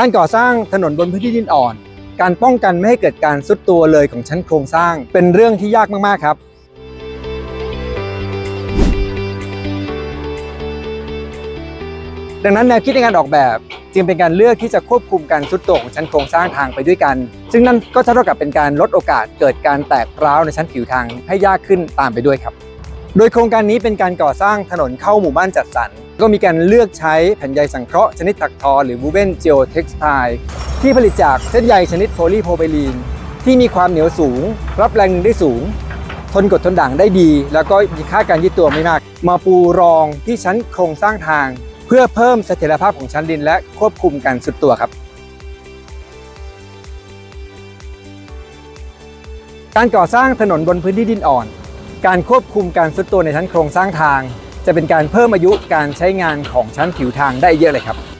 การก่อสร้างถนนบนพื้นที่ดินอ่อน การป้องกันไม่ให้เกิดการซุดตัวเลยของชั้นโครงสร้าง เป็นเรื่องที่ยากมากๆครับดังนั้นแนวคิดในการออกแบบจึงเป็นการเลือกที่จะควบคุมการซุดตัวของชั้นโครงสร้างทางไปด้วยกัน ซึ่งนั่นก็เท่ากับเป็นการลดโอกาสเกิดการแตกร้าวในชั้นผิวทางให้ยากขึ้นตามไปด้วยครับ โดยโครงการนี้เป็นการก่อสร้างถนนเข้าหมู่บ้านจัดสรร ก็มีการเลือกใช้แผ่นใยสังเคราะห์ชนิดถักทอ หรือ woven geotextile ที่ผลิตจากเส้นใยชนิดโพลีโพรไพลีน ที่มีความเหนียวสูง รับแรงได้สูง ทนกดทนด่างได้ดี แล้วก็มีค่าการยึดตัวไม่มาก มาปูรองที่ชั้นโครงสร้างทาง เพื่อเพิ่มเสถียรภาพของชั้นดินและควบคุมการสุดตัวครับการก่อสร้างถนนบนพื้นที่ดินอ่อน การควบคุมการซุดตัวในชั้นโครงสร้างทาง จะเป็นการเพิ่มอายุการใช้งานของชั้นผิวทางได้เยอะเลยครับ